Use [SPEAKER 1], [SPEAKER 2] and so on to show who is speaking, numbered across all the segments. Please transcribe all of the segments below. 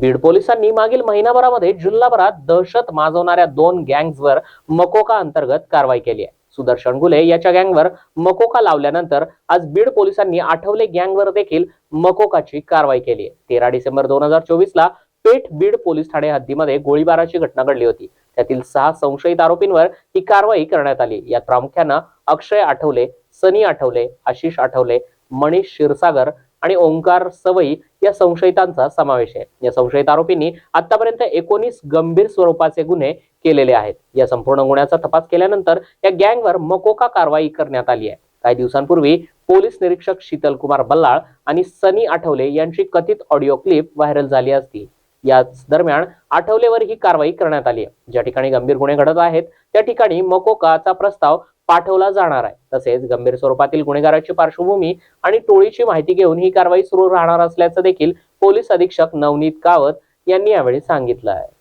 [SPEAKER 1] बीड पोलिसांनी मागील महिनाभरामध्ये जिल्हाभरात दहशत माजवणाऱ्या दोन गँग्सवर मकोका अंतर्गत कारवाई केली आहे. सुदर्शन गुले याच्या गँगवर मकोका लावल्यानंतर आज बीड पोलिसांनी आठवले गँगवर देखील मकोकाची कारवाई केली आहे. तेरा डिसेंबर दोन हजार चोवीस ला पेठ बीड पोलीस ठाणे हद्दीमध्ये गोळीबाराची घटना घडली होती. त्यातील सहा संशयित आरोपींवर ही कारवाई करण्यात आली. यात प्रामुख्यानं अक्षय आठवले सनी आठवले आशिष आठवले मणिष क्षीरसागर आणि ओंकार सवई या संशयितांचा समावेश आहे. या संशयित आरोपींनी आतापर्यंत एकोणीस गंभीर स्वरूपाचे गुन्हे केलेले आहेत. या संपूर्ण गुन्ह्याचा तपास केल्यानंतर या गँगवर मकोका कारवाई करण्यात आली आहे. काही दिवसांपूर्वी पोलीस निरीक्षक शीतल कुमार बल्लाळ आणि सनी आठवले यांची कथित ऑडिओ क्लिप व्हायरल झाली असती. याच दरम्यान आठवलेवर ही कारवाई करण्यात आली आहे. ज्या ठिकाणी गंभीर गुन्हे घडत आहेत त्या ठिकाणी मकोकाचा प्रस्ताव पाठवला जाणार आहे. तसेच गंभीर स्वरूपातील गुन्हेगाराची पार्श्वभूमी आणि टोळीची माहिती घेऊन ही कारवाई सुरू राहणार असल्याचं देखील पोलीस अधीक्षक नवनीत कावत यांनी यावेळी सांगितलं आहे.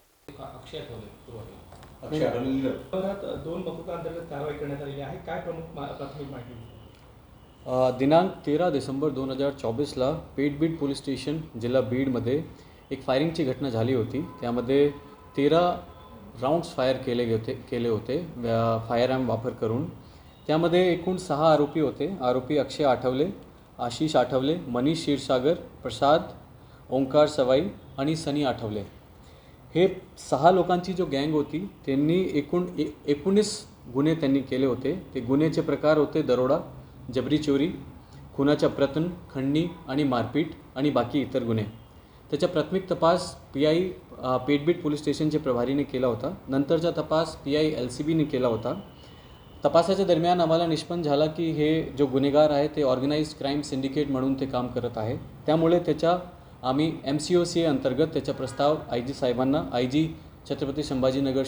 [SPEAKER 2] दिनांक तेरा डिसेंबर दोन हजार चोवीसला पेठबीड पोलीस स्टेशन जिल्हा बीडमध्ये एक फायरिंगची घटना झाली होती. त्यामध्ये तेरा राऊंड्स फायर केले होते केले होते. फायर ॲम वापर करून. त्यामध्ये एकूण सहा आरोपी होते. आरोपी अक्षय आठवले आशिष आठवले मनीष क्षीरसागर प्रसाद ओंकार सवाई आणि सनी आठवले. हे सहा लोकांची जो गँग होती त्यांनी एकूण ए एकोणीस गुन्हे त्यांनी केले होते. ते गुन्ह्याचे प्रकार होते दरोडा जबरी चोरी खुनाचा प्रयत्न खंडणी आणि मारपीट आणि बाकी इतर गुन्हे. त्याचा प्राथमिक तपास पी आय पेटबीट पोलीस स्टेशनचे प्रभारीने केला होता. नंतरचा तपास पी आय एल सी बीने केला होता. तपासाच्या दरम्यान आम्हाला निष्पन्न झाला की हे जो गुन्हेगार आहे ते ऑर्गनाइज्ड क्राईम सिंडिकेट म्हणून ते काम करत आहे. त्यामुळे त्याच्या आम्ही एम सी ओ सी अंतर्गत त्याचा प्रस्ताव आय जी साहेबांना I G Chhatrapati Sambhajinagar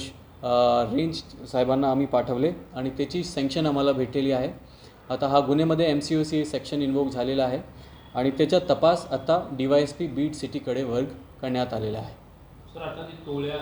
[SPEAKER 2] range साहेबांना आम्ही पाठवले आणि त्याची सँक्शन आम्हाला भेटलेली आहे. आता हा गुन्ह्यामध्ये M C O C section invoke झालेला आहे आणि त्याचा तपास आता D Y S P Beed सिटीकडे वर्ग करण्यात आलेला आहे.
[SPEAKER 3] सर आता जी टोळ्या